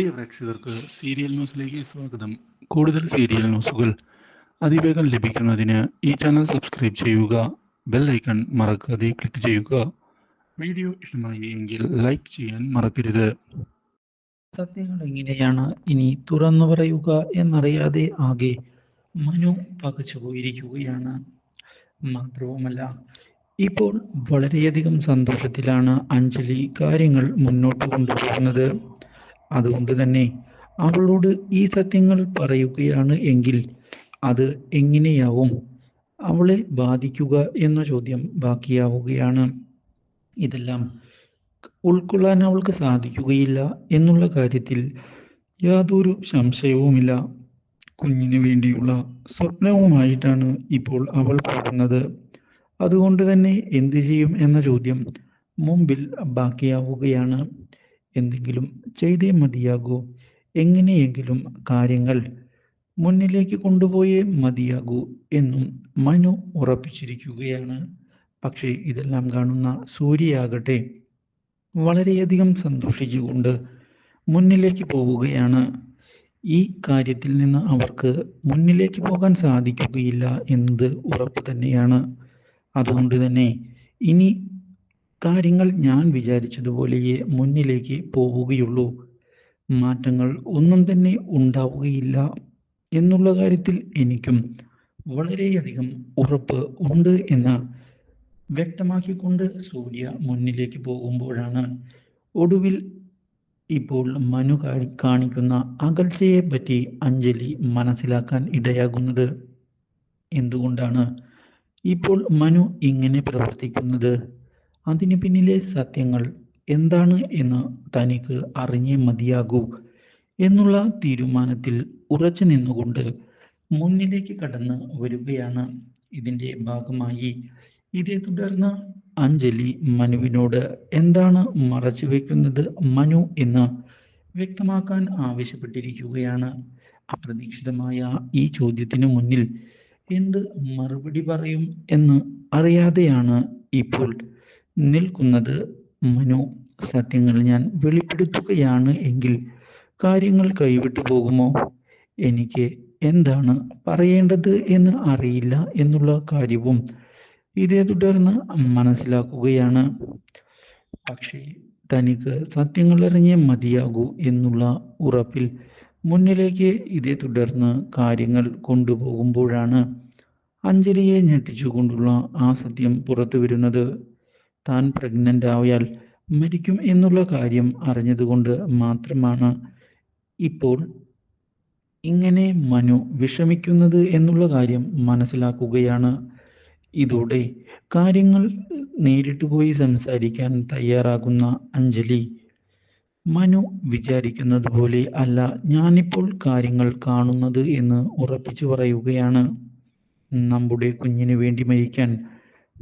പ്രിയ പ്രേക്ഷകർക്ക് സീരിയൽ ന്യൂസിലേക്ക് സ്വാഗതം. കൂടുതൽ സീരിയൽ ന്യൂസുകൾ അതിവേഗം ലഭിക്കുന്നതിന് ഈ ചാനൽ സബ്സ്ക്രൈബ് ചെയ്യുക ബെൽ ഐക്കൺ മറക്കാതെ ക്ലിക്ക് ചെയ്യുക. വീഡിയോ ഇഷ്ടമായി എങ്കിൽ ലൈക്ക് ചെയ്യാൻ മറക്കരുത്. സത്യങ്ങൾ എങ്ങനെയാണ് ഇനി തുറന്നു പറയുക എന്നറിയാതെ ആകെ മനു പകച്ചു പോയിരിക്കുകയാണ്. മാത്രവുമല്ല ഇപ്പോൾ വളരെയധികം സന്തോഷത്തിലാണ് അഞ്ജലി കാര്യങ്ങൾ മുന്നോട്ട് കൊണ്ടുപോകുന്നത്. അതുകൊണ്ട് തന്നെ അവളോട് ഈ സത്യങ്ങൾ പറയുകയാണ് എങ്കിൽ അത് എങ്ങനെയാവും? അവളെ ബാധിക്കുക എന്ന ചോദ്യം ബാക്കിയാവുകയാണ്. ഇതെല്ലാം ഉൾക്കൊള്ളാൻ അവൾക്ക് സാധിക്കുകയില്ല എന്നുള്ള കാര്യത്തിൽ യാതൊരു സംശയവുമില്ല. കുഞ്ഞിന് വേണ്ടിയുള്ള സ്വപ്നവുമായിട്ടാണ് ഇപ്പോൾ അവൾ പോകുന്നത്. അതുകൊണ്ട് തന്നെ എന്തു ചെയ്യും എന്ന ചോദ്യം മുമ്പിൽ ബാക്കിയാവുകയാണ്. എന്തെങ്കിലും ചെയ്തേ മതിയാകൂ. എങ്ങനെയെങ്കിലും കാര്യങ്ങൾ മുന്നിലേക്ക് കൊണ്ടുപോയേ മതിയാകൂ എന്നും മനു ഉറപ്പിച്ചിരിക്കുകയാണ്. പക്ഷേ ഇതെല്ലാം കാണുന്ന സൂര്യയാകട്ടെ വളരെയധികം സന്തോഷിച്ചുകൊണ്ട് മുന്നിലേക്ക് പോവുകയാണ്. ഈ കാര്യത്തിൽ നിന്ന് അവർക്ക് മുന്നിലേക്ക് പോകാൻ സാധിക്കുകയില്ല എന്നത് ഉറപ്പ് തന്നെയാണ്. അതുകൊണ്ട് തന്നെ ഇനി കാര്യങ്ങൾ ഞാൻ വിചാരിച്ചതുപോലെയേ മുന്നിലേക്ക് പോവുകയുള്ളൂ മാറ്റങ്ങൾ ഒന്നും തന്നെ ഉണ്ടാവുകയില്ല എന്നുള്ള കാര്യത്തിൽ എനിക്കും വളരെയധികം ഉറപ്പ് ഉണ്ട് എന്ന് വ്യക്തമാക്കിക്കൊണ്ട് സൂര്യ മുന്നിലേക്ക് പോകുമ്പോഴാണ് ഒടുവിൽ ഇപ്പോൾ മനു കാണി- കാണിക്കുന്ന അകൽച്ചയെ പറ്റി അഞ്ജലി മനസ്സിലാക്കാൻ ഇടയാകുന്നത്. എന്തുകൊണ്ടാണ് ഇപ്പോൾ മനു ഇങ്ങനെ പ്രവർത്തിക്കുന്നത്? അതിന് പിന്നിലെ സത്യങ്ങൾ എന്താണ് എന്ന് തനിക്ക് അറിഞ്ഞേ മതിയാകൂ എന്നുള്ള തീരുമാനത്തിൽ ഉറച്ചു നിന്നുകൊണ്ട് മുന്നിലേക്ക് കടന്ന് വരികയാണ് ഇതിന്റെ ഭാഗമായി. ഇതേ തുടർന്ന് അഞ്ജലി മനുവിനോട് എന്താണ് മറച്ചു വെക്കുന്നത് മനു എന്ന് വ്യക്തമാക്കാൻ ആവശ്യപ്പെട്ടിരിക്കുകയാണ്. അപ്രതീക്ഷിതമായ ഈ ചോദ്യത്തിന് മുന്നിൽ എന്ത് മറുപടി പറയും എന്ന് അറിയാതെയാണ് ഇപ്പോൾ നിൽക്കുന്നത് മനു സത്യങ്ങൾ ഞാൻ വെളിപ്പെടുത്തുകയാണ് എങ്കിൽ കാര്യങ്ങൾ കൈവിട്ടു പോകുമോ? എനിക്ക് എന്താണ് പറയേണ്ടത് എന്ന് അറിയില്ല എന്നുള്ള കാര്യവും ഇതേ തുടർന്ന് മനസ്സിലാക്കുകയാണ്. പക്ഷേ തനിക്ക് സത്യങ്ങൾ അറിഞ്ഞേ മതിയാകൂ എന്നുള്ള ഉറപ്പിൽ മുന്നിലേക്ക് ഇതേ തുടർന്ന് കാര്യങ്ങൾ കൊണ്ടുപോകുമ്പോഴാണ് അഞ്ജലിയെ ഞെട്ടിച്ചുകൊണ്ടുള്ള ആ സത്യം പുറത്തു വരുന്നത് താൻ പ്രഗ്നന്റ് ആയാൽ മരിക്കും എന്നുള്ള കാര്യം അറിഞ്ഞതുകൊണ്ട് മാത്രമാണ് ഇപ്പോൾ ഇങ്ങനെ മനു വിഷമിക്കുന്നത് എന്നുള്ള കാര്യം മനസ്സിലാക്കുകയാണ്. ഇതോടെ കാര്യങ്ങൾ നേരിട്ട് പോയി സംസാരിക്കാൻ തയ്യാറാകുന്ന അഞ്ജലി. മനു വിചാരിക്കുന്നത് പോലെ അല്ല ഞാനിപ്പോൾ കാര്യങ്ങൾ കാണുന്നത് എന്ന് ഉറപ്പിച്ചു പറയുകയാണ്. നമ്മുടെ കുഞ്ഞിന് വേണ്ടി മരിക്കാൻ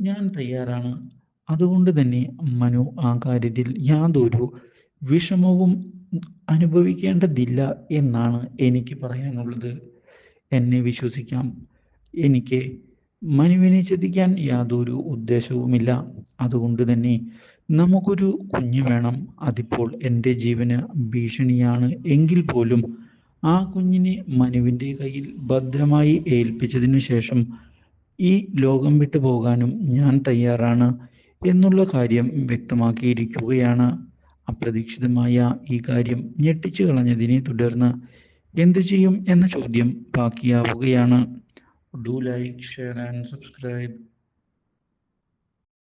ഞാൻ തയ്യാറാണ്. അതുകൊണ്ട് തന്നെ മനു ആ കാര്യത്തിൽ യാതൊരു വിഷമവും അനുഭവിക്കേണ്ടതില്ല എന്നാണ് എനിക്ക് പറയാനുള്ളത്. എന്നെ വിശ്വസിക്കാം. എനിക്ക് മനുവിനെ ചതിക്കാൻ യാതൊരു ഉദ്ദേശവുമില്ല. അതുകൊണ്ട് തന്നെ നമുക്കൊരു കുഞ്ഞ് വേണം. അതിപ്പോൾ എന്റെ ജീവന് ഭീഷണിയാണ് എങ്കിൽ പോലും ആ കുഞ്ഞിനെ മനുവിന്റെ കയ്യിൽ ഭദ്രമായി ഏൽപ്പിച്ചതിനു ശേഷം ഈ ലോകം വിട്ടു പോകാനും ഞാൻ തയ്യാറാണ്. എന്നുള്ള കാര്യം വ്യക്തമാക്കിയിരിക്കുകയാണ്. അപ്രതീക്ഷിതമായ ഈ കാര്യം ഞെട്ടിച്ചു കളഞ്ഞതിനെ തുടർന്ന് എന്തു ചെയ്യും എന്ന ചോദ്യം ബാക്കിയാവുകയാണ്. Do like share and subscribe.